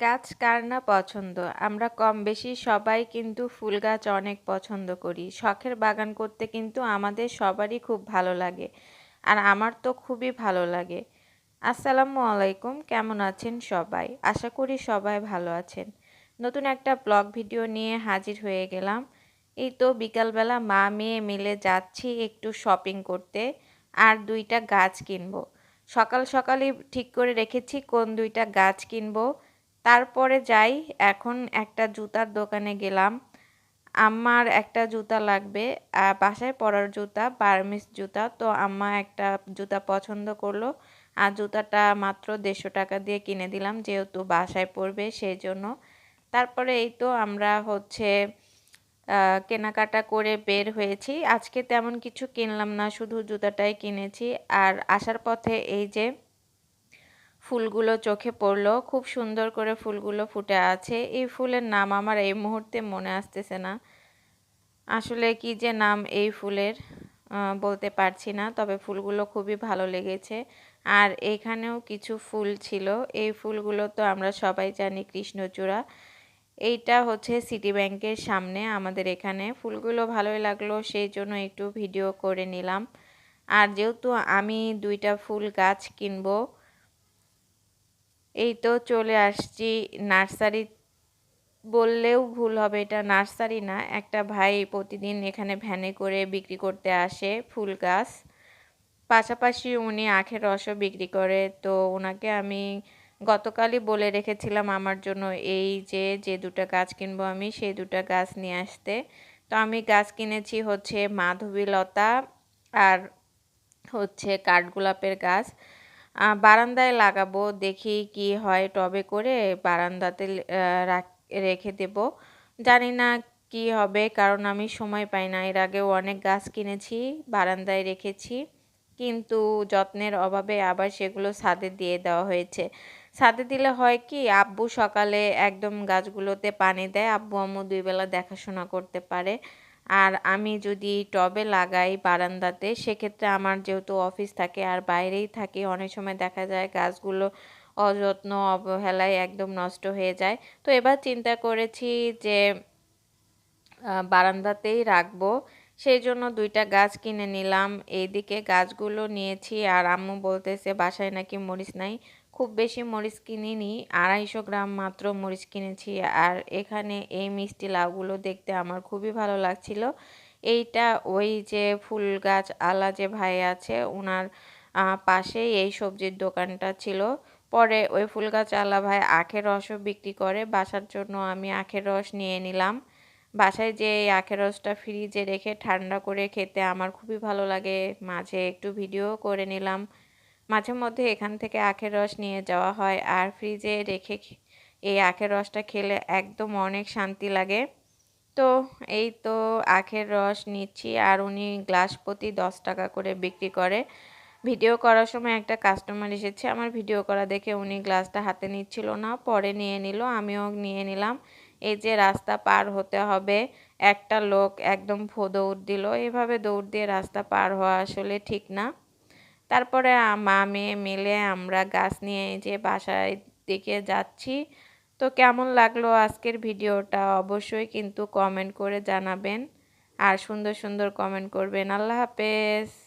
গাছ কার না পছন্দ? আমরা কম বেশি সবাই কিন্তু ফুল গাছ অনেক পছন্দ করি। শখের বাগান করতে কিন্তু আমাদের সবারই খুব ভালো লাগে। আর আমার তো খুবই ভালো লাগে। আসসালামু আলাইকুম, কেমন আছেন সবাই? আশা করি সবাই ভালো আছেন। নতুন একটা ব্লগ ভিডিও নিয়ে হাজির হয়ে গেলাম। এই তো বিকালবেলা মা মেয়ে মিলে যাচ্ছি একটু শপিং করতে আর দুইটা গাছ কিনবো। সকাল সকালই ঠিক করে রেখেছি কোন দুইটা গাছ কিনবো। তারপরে যাই, এখন একটা জুতার দোকানে গেলাম। আমার একটা জুতা লাগবে বাসায় পরার জুতা বার্মিস জুতা। তো আম্মা একটা জুতা পছন্দ করল, আর জুতাটা মাত্র দেড়শো টাকা দিয়ে কিনে দিলাম, যেহেতু বাসায় পড়বে সেই জন্য তারপরে এই তো আমরা হচ্ছে কেনাকাটা করে বের হয়েছি। আজকে তেমন কিছু কিনলাম না, শুধু জুতাটাই কিনেছি। আর আসার পথে এই যে ফুলগুলো চোখে পড়ল। খুব সুন্দর করে ফুলগুলো ফুটে আছে। এই ফুলের নাম আমার এই মুহূর্তে মনে আসতেছে না। আসলে কি যে নাম এই ফুলের বলতে পারছি না, তবে ফুলগুলো খুবই ভালো লেগেছে। আর এখানেও কিছু ফুল ছিল। এই ফুলগুলো তো আমরা সবাই জানি কৃষ্ণচূড়া। এইটা হচ্ছে সিটি ব্যাংকের সামনে আমাদের এখানে। ফুলগুলো ভালোই লাগল, সেই জন্য একটু ভিডিও করে নিলাম। আর যেহেতু আমি দুইটা ফুল গাছ কিনবো এই তো চলে আসছি নার্সারি। বললেও ভুল হবে, এটা নার্সারি না। একটা ভাই প্রতিদিন এখানে ভ্যানে করে বিক্রি করতে আসে ফুল গাছ। পাশাপাশি উনি আখের রসও বিক্রি করে। তো ওনাকে আমি গতকালই বলে রেখেছিলাম আমার জন্য এই যে যে দুটো গাছ কিনবো আমি, সেই দুটো গাছ নিয়ে আসতে। তো আমি গাছ কিনেছি হচ্ছে মাধবীলতা আর হচ্ছে কাঠগোলাপের গাছ। বারান্দায় লাগাবো, দেখি কি হয়, টবে করে বারান্দাতে রেখে দেব। জানি না কি হবে, কারণ আমি সময় পাই না। এর আগেও অনেক গাছ কিনেছি, বারান্দায় রেখেছি, কিন্তু যত্নের অভাবে আবার সেগুলো ছাদে দিয়ে দেওয়া হয়েছে। ছাদে দিলে হয় কি, আব্বু সকালে একদম গাছগুলোতে পানি দেয়, আব্বু আম্মু দুই বেলা দেখাশোনা করতে পারে। আর আমি যদি টবে লাগাই বারান্দাতে, সেক্ষেত্রে আমার যেহেতু অফিস থাকে আর বাইরেই থাকি, অনেক সময় দেখা যায় গাছগুলো অযত্ন, অবহেলায় একদম নষ্ট হয়ে যায়। তো এবার চিন্তা করেছি যে বারান্দাতেই রাখব। সেই জন্য দুইটা গাছ কিনে নিলাম। এইদিকে গাছগুলো নিয়েছি আর আম্মু বলতেছে, বাসায় নাকি মরিচ নাই? খুব বেশি মরিচ কিনিনি, আড়াইশো গ্রাম মাত্র মরিচ কিনেছি। আর এখানে এই মিষ্টি লাউগুলো দেখতে আমার খুবই ভালো লাগছিল। এইটা ওই যে ফুল গাছ আলা যে ভাই আছে ওনার পাশেই এই সবজির দোকানটা ছিল। পরে ওই ফুল গাছ আলা ভাই আখের রসও বিক্রি করে, বাসার জন্য আমি আখের রস নিয়ে নিলাম। বাসায় যে এই আখের রসটা ফ্রিজে রেখে ঠান্ডা করে খেতে আমার খুবই ভালো লাগে। মাঝে একটু ভিডিও করে নিলাম। মাঝে মধ্যে এখান থেকে আখের রস নিয়ে যাওয়া হয় আর ফ্রিজে রেখে এই আখের রসটা খেলে একদম অনেক শান্তি লাগে। তো এই তো আখের রস নিচ্ছি আর উনি গ্লাস প্রতি দশ টাকা করে বিক্রি করে। ভিডিও করার সময় একটা কাস্টমার এসেছে। আমার ভিডিও করা দেখে উনি গ্লাসটা হাতে নিচ্ছিল না, পরে নিয়ে নিল, আমিও নিয়ে নিলাম। এই যে রাস্তা পার হতে হবে, একটা লোক একদম ফো দৌড় দিল। এভাবে দৌড় দিয়ে রাস্তা পার হওয়া আসলে ঠিক না। তারপরে মা মেয়ে মিলে আমরা গাছ নিয়ে এই যে বাসায় দিকে যাচ্ছি। তো কেমন লাগল আজকের ভিডিওটা অবশ্যই কিন্তু কমেন্ট করে জানাবেন। আর সুন্দর সুন্দর কমেন্ট করবেন। আল্লাহ হাফেজ।